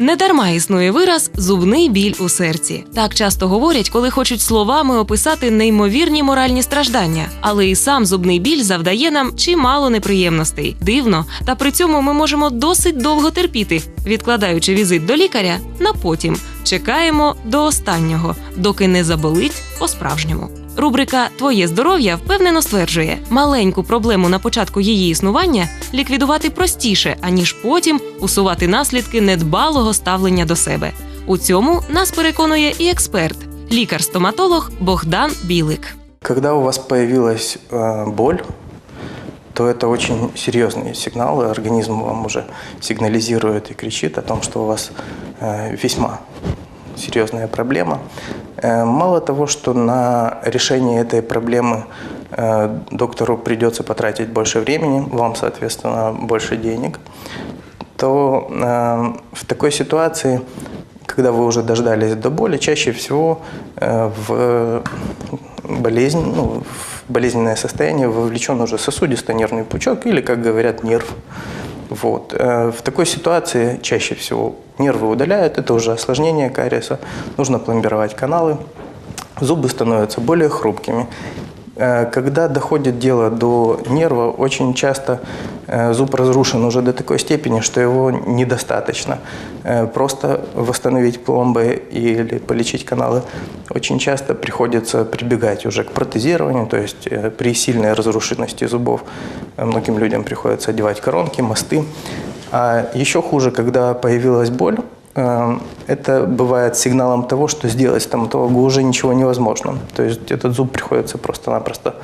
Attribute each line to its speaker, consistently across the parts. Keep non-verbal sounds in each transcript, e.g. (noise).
Speaker 1: Недарма існує вираз зубний біль у серці. Так часто говорять, коли хочуть словами описати неймовірні моральні страждання. Але і сам зубний біль завдає нам чимало неприємностей. Дивно, та при цьому ми можемо досить довго терпіти, відкладаючи візит до лікаря на потім. Чекаємо до останнього, доки не заболить по-справжньому. Рубрика Твоє здоров'я впевнено стверджує, маленьку проблему на початку її існування ліквідувати простіше, аніж потім усувати наслідки недбалого ставлення до себе. У цьому нас переконує і експерт, лікар-стоматолог Богдан Білик.
Speaker 2: Когда у вас появилась э, боль, то это очень серьезные сигналы. Организм вам уже сигнализирует и кричит о том, что у вас э, весьма серьезная проблема. Э, мало того, что на решение этой проблемы э, доктору придется потратить больше времени, вам, соответственно, больше денег, то э, в такой ситуации, когда вы уже дождались до боли, чаще всего в болезнь, ну, в болезненное состояние вовлечен уже сосудисто-нервный пучок или, как говорят, нерв. Вот. Э, В такой ситуации чаще всего нервы удаляют, это уже осложнение кариеса, нужно пломбировать каналы, зубы становятся более хрупкими. Э, Когда доходит дело до нерва, очень часто э, зуб разрушен уже до такой степени, что его недостаточно. Э, Просто восстановить пломбы или полечить каналы очень часто приходится прибегать уже к протезированию, то есть при сильной разрушенности зубов многим людям приходится одевать коронки, мосты. А еще хуже, когда появилась боль, это бывает сигналом того, что сделать стоматологу уже ничего невозможно. То есть этот зуб приходится просто-напросто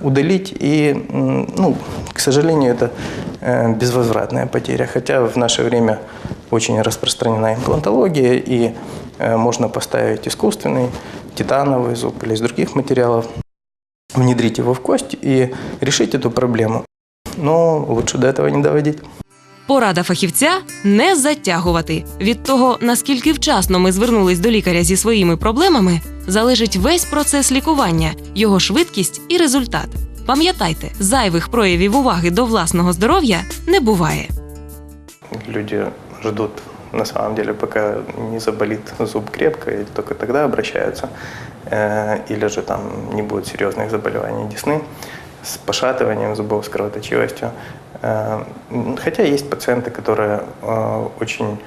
Speaker 2: удалить, и, ну, к сожалению, это э, безвозвратная потеря. Хотя в наше время очень распространена имплантология, и э, можно поставить искусственный титановый зуб или из других материалов, внедрить его в кость и решить эту проблему. Но лучше до этого не доводить.
Speaker 1: Порада фахівця не затягувати. Від того, наскільки вчасно ми звернулись до лікаря зі своїми проблемами, залежить весь процес лікування, його швидкість і результат. Пам'ятайте, зайвих проявів уваги до власного здоров'я не буває.
Speaker 2: Люди ждут, на самом деле, пока не заболит зуб крепко, и только тогда обращаются. Э, Или же там не будет серьезных заболеваний десны С пошатыванием зубов, с кровоточивостью. Э, Хотя есть пациенты, которые э, очень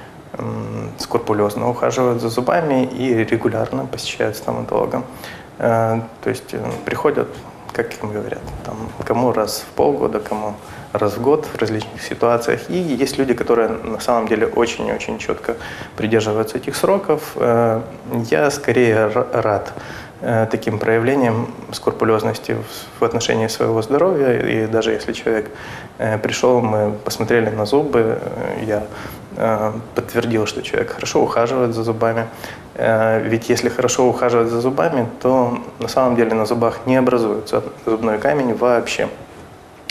Speaker 2: скрупулезно ухаживают за зубами и регулярно посещают стоматолога. Э, То есть приходят, как им говорят, там, кому раз в полгода, кому раз в год в различных ситуациях. И есть люди, которые на самом деле очень-очень четко придерживаются этих сроков. Я скорее рад таким проявлением скрупулезности в- отношении своего здоровья. И даже если человек э, пришел, мы посмотрели на зубы, э, я э, подтвердил, что человек хорошо ухаживает за зубами. Э, Ведь если хорошо ухаживать за зубами, то на самом деле на зубах не образуется зубной камень вообще.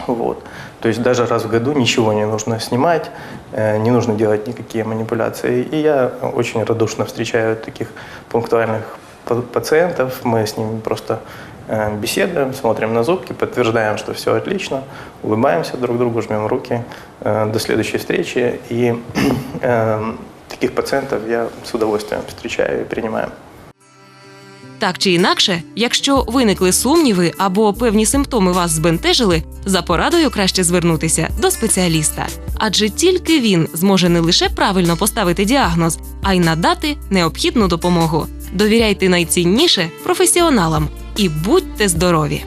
Speaker 2: Вот. То есть даже раз в году ничего не нужно снимать, э, не нужно делать никакие манипуляции. И я очень радушно встречаю таких пунктуальных пациентов. Мы с ними просто э, беседуем, смотрим на зубки, подтверждаем, что все отлично, улыбаемся друг другу, жмем руки. Э, До следующей встречи. И (clears throat) э, таких пациентов я с удовольствием встречаю и принимаю.
Speaker 1: Так чи інакше, якщо виникли сумніви або певні симптоми вас збентежили, за порадою краще звернутися до спеціаліста. Адже тільки він зможе не лише правильно поставити діагноз, а й надати необхідну допомогу. Довіряйте найцінніше професіоналам і будьте здорові!